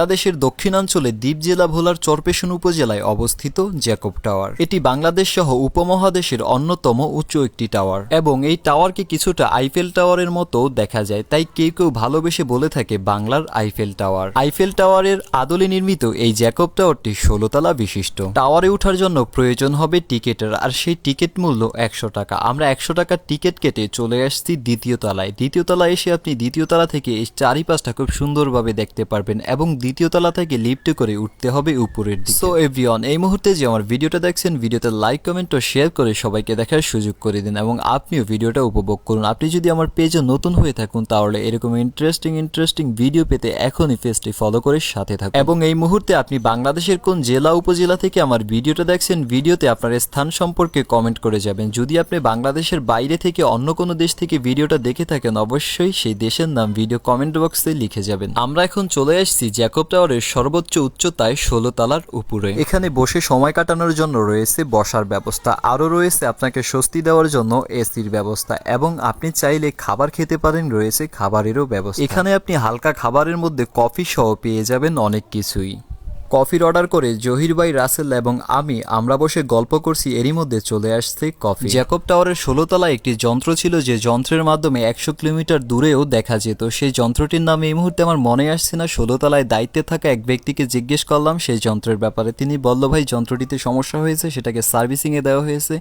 বাংলাদেশের দক্ষিণাঞ্চলে দ্বীপ জেলা ভোলার চরপেশন উপজেলায় অবস্থিত জ্যাকব টাওয়ার। এটি বাংলাদেশ সহ উপমহাদেশের অন্যতম উচ্চ একটি টাওয়ার এবং এই টাওয়ারকে কিছুটা আইফেল টাওয়ারের মতো দেখা যায়, তাই কেউ কেউ ভালোবেসে বলে থাকে বাংলার আইফেল টাওয়ার। আইফেল টাওয়ারের আদলে নির্মিত এই জ্যাকব টাওয়ারটি ষোলোতলা বিশিষ্ট। টাওয়ারে ওঠার জন্য প্রয়োজন হবে টিকেটের, আর সেই টিকিট মূল্য একশো টাকা। আমরা একশো টাকার টিকিট কেটে চলে আসছি দ্বিতীয় তলায়। দ্বিতীয় তলায় এসে আপনি দ্বিতীয় তলা থেকে চারিপাশটা খুব সুন্দরভাবে দেখতে পারবেন এবং দ্বিতীয় তলা থেকে লিফটে করে উঠতে হবে উপরের দিকে। সো এভরিওয়ান এই মুহূর্তে যে আমার ভিডিওটা দেখছেন, ভিডিওতে লাইক কমেন্ট ও শেয়ার করে সবাইকে দেখার সুযোগ করে দিন এবং আপনিও ভিডিওটা উপভোগ করুন। আপনি যদি আমার পেজে নতুন হয়ে থাকুন, তাহলে এরকম ইন্টারেস্টিং ইন্টারেস্টিং ভিডিও পেতে এখনই পেজটি ফলো করে সাথে থাকুন। এবং এই মুহূর্তে আপনি বাংলাদেশের কোন জেলা, উপজেলা থেকে আমার ভিডিওটা দেখছেন, ভিডিওতে আপনার স্থান সম্পর্কে কমেন্ট করে যাবেন। যদি আপনি বাংলাদেশের বাইরে থেকে অন্য কোনো দেশ থেকে ভিডিওটা দেখে থাকেন, অবশ্যই সেই দেশের নাম ভিডিও কমেন্ট বক্সে লিখে যাবেন। আমরা এখন চলে আসছি জ্যাকব টাওয়ারের সর্বোচ্চ উচ্চতায় ষোলো তালার উপরে। এখানে বসে সময় কাটানোর জন্য রয়েছে বসার ব্যবস্থা। আরও রয়েছে আপনাকে স্বস্তি দেওয়ার জন্য এসির ব্যবস্থা এবং আপনি চাইলে খাবার খেতে পারেন, রয়েছে খাবারেরও ব্যবস্থা। এখানে আপনি হালকা খাবারের মধ্যে কফি সহ পেয়ে যাবেন অনেক কিছুই। কফির অর্ডার করে জহির ভাই রাসেল এবং আমি আমরা বসে গল্প করছি এরই মধ্যে চলে আসছে কফি। জ্যাকব টাওয়ারের ষোলো তলায় একটি যন্ত্র ছিল যে যন্ত্রের মাধ্যমে একশো কিলোমিটার দূরেও দেখা যেত। সেই যন্ত্রটির নাম এই মুহূর্তে আমার মনে আসছে না। ষোলোতলায় দায়িত্বে থাকা এক ব্যক্তিকে জিজ্ঞেস করলাম সেই যন্ত্রের ব্যাপারে। তিনি বলল ভাই যন্ত্রটিতে সমস্যা হয়েছে সেটাকে সার্ভিসিংয়ে দেওয়া হয়েছে।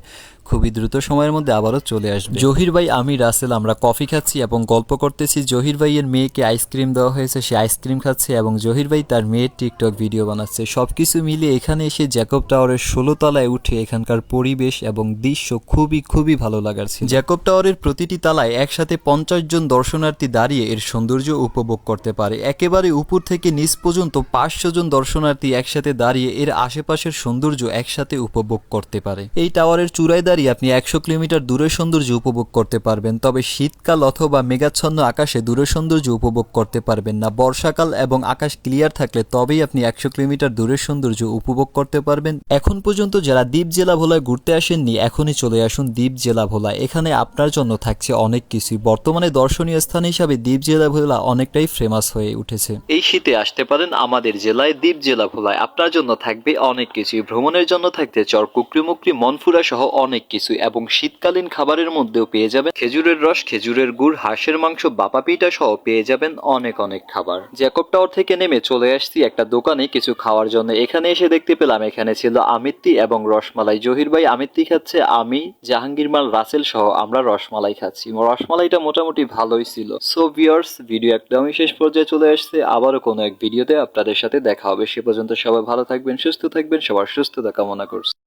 খুবই দ্রুত সময়ের মধ্যে আবারও চলে আসবে। জহির ভাই আমি রাসেল আমরা কফি খাচ্ছি এবং গল্প করতেছি। জহির ভাইয়ের মেয়েকে আইসক্রিম দেওয়া হয়েছে সে আইসক্রিম খাচ্ছে এবং জহির ভাই তার মেয়ের টিকটক ভিডিও বানাচ্ছে। সবকিছু মিলিয়ে এখানে এসে জ্যাকব টাওয়ারের ষোলো তলায় উঠে এখানকার পরিবেশ এবং দৃশ্য খুবই খুবই ভালো লাগার ছিল। জ্যাকব টাওয়ারের প্রতিটি তালায় একসাথে পঞ্চাশ জন দর্শনার্থী দাঁড়িয়ে এর সৌন্দর্য উপভোগ করতে পারে। একেবারে উপর থেকে নিচ পর্যন্ত পাঁচশো জন দর্শনার্থী একসাথে দাঁড়িয়ে এর আশেপাশের সৌন্দর্য একসাথে উপভোগ করতে পারে। এই টাওয়ারের চূড়ায় দাঁড়িয়ে আপনি একশো কিলোমিটার দূরের সৌন্দর্য উপভোগ করতে পারবেন, তবে শীতকাল অথবা মেঘাচ্ছন্ন আকাশে দূরের সৌন্দর্য উপভোগ করতে পারবেন না। বর্ষাকাল এবং আকাশ ক্লিয়ার থাকলে তবেই আপনি একশো কিলোমিটার দূরের সৌন্দর্য উপভোগ করতে পারবেন। এখন পর্যন্ত যারা দ্বীপ জেলা ভোলায় ঘুরতে আসেননি, এখনই চলে আসুন দ্বীপ জেলা ভোলা। এখানে আপনার জন্য থাকছে অনেক কিছুই। বর্তমানে দর্শনীয় স্থান হিসাবে দ্বীপ জেলা ভোলা অনেকটাই ফেমাস হয়ে উঠেছে। এই শীতে আসতে পারেন আমাদের জেলায় দ্বীপ জেলা ভোলায়। আপনার জন্য থাকবে অনেক কিছুই। ভ্রমণের জন্য থাকতে চর, কুকরি মুকরি, মনফুরা সহ অনেক কিছু এবং শীতকালীন খাবারের মধ্যেও পেয়ে যাবেন খেজুরের রস, খেজুরের গুড়, হাঁসের মাংস, বাপা পিঠা সহ পেয়ে যাবেন অনেক অনেক খাবার। জ্যাকব টাওয়ার থেকে নেমে চলে আসছি একটা দোকানে। কিছু খাওয়ার জন্য। এখানে এসে দেখতে পেলাম, এখানে ছিল আমিত্তি এবং রসমালাই। জহির ভাই, আমিত্তি খাচ্ছে, আমি, জাহাঙ্গীর মাল, রাসেল সহ আমরা রসমালাই খাচ্ছি। রসমালাইটা মোটামুটি ভালোই ছিল। সো ভিওর্স ভিডিও একদমই শেষ পর্যায়ে চলে আসছে। আবারও কোনো এক ভিডিওতে আপনাদের সাথে দেখা হবে। সে পর্যন্ত সবাই ভালো থাকবেন, সুস্থ থাকবেন, সবার সুস্থতা কামনা করছি।